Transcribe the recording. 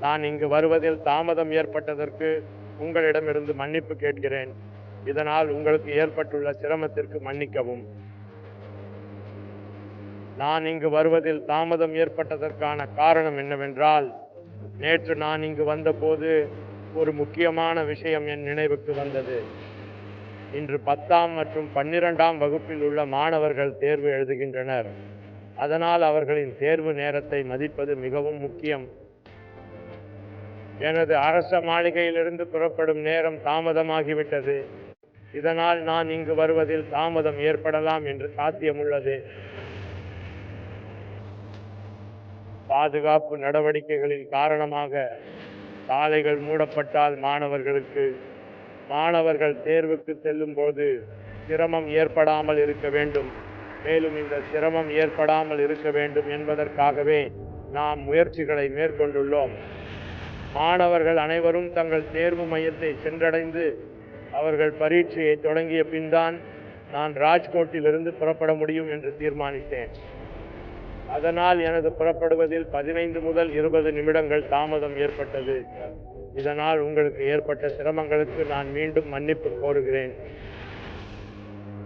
நான் இங்கு வருவதில் தாமதம் ஏற்பட்டதற்கு உங்களிடமிருந்து மன்னிப்பு கேட்கிறேன். இதனால் உங்களுக்கு ஏற்பட்டுள்ள சிரமத்திற்கு மன்னிக்கவும். நான் இங்கு வருவதில் தாமதம் ஏற்பட்டதற்கான காரணம் என்னவென்றால் நேற்று நான் இங்கு வந்தபோது ஒரு முக்கியமான விஷயம் என் நினைவுக்கு வந்தது. இன்று பத்தாம் மற்றும் பன்னிரெண்டாம் வகுப்பில் உள்ள மாணவர்கள் தேர்வு எழுதுகின்றனர். அதனால் அவர்களின் தேர்வு நேரத்தை மதிப்பது மிகவும் முக்கியம். எனது அரச மாளிகையிலிருந்து புறப்படும் நேரம் தாமதமாகிவிட்டது. இதனால் நான் இங்கு வருவதில் தாமதம் ஏற்படலாம் என்று சாத்தியமுள்ளது. பாதுகாப்பு நடவடிக்கைகளின் காரணமாக சாலைகள் மூடப்பட்டால் மாணவர்களுக்கு மாணவர்கள் தேர்வுக்கு செல்லும் போது சிரமம் ஏற்படாமல் இருக்க வேண்டும். மேலும் இந்த சிரமம் ஏற்படாமல் இருக்க வேண்டும் என்பதற்காகவே நாம் முயற்சிகளை மேற்கொண்டுள்ளோம். மாணவர்கள் அனைவரும் தங்கள் தேர்வு மையத்தை சென்றடைந்து அவர்கள் பரீட்சையை தொடங்கிய பின்தான் நான் ராஜ்கோட்டிலிருந்து புறப்பட முடியும் என்று தீர்மானித்தேன். அதனால் எனது புறப்படுவதில் பதினைந்து முதல் இருபது நிமிடங்கள் தாமதம் ஏற்பட்டது. இதனால் உங்களுக்கு ஏற்பட்ட சிரமங்களுக்கு நான் மீண்டும் மன்னிப்பு கோருகிறேன்.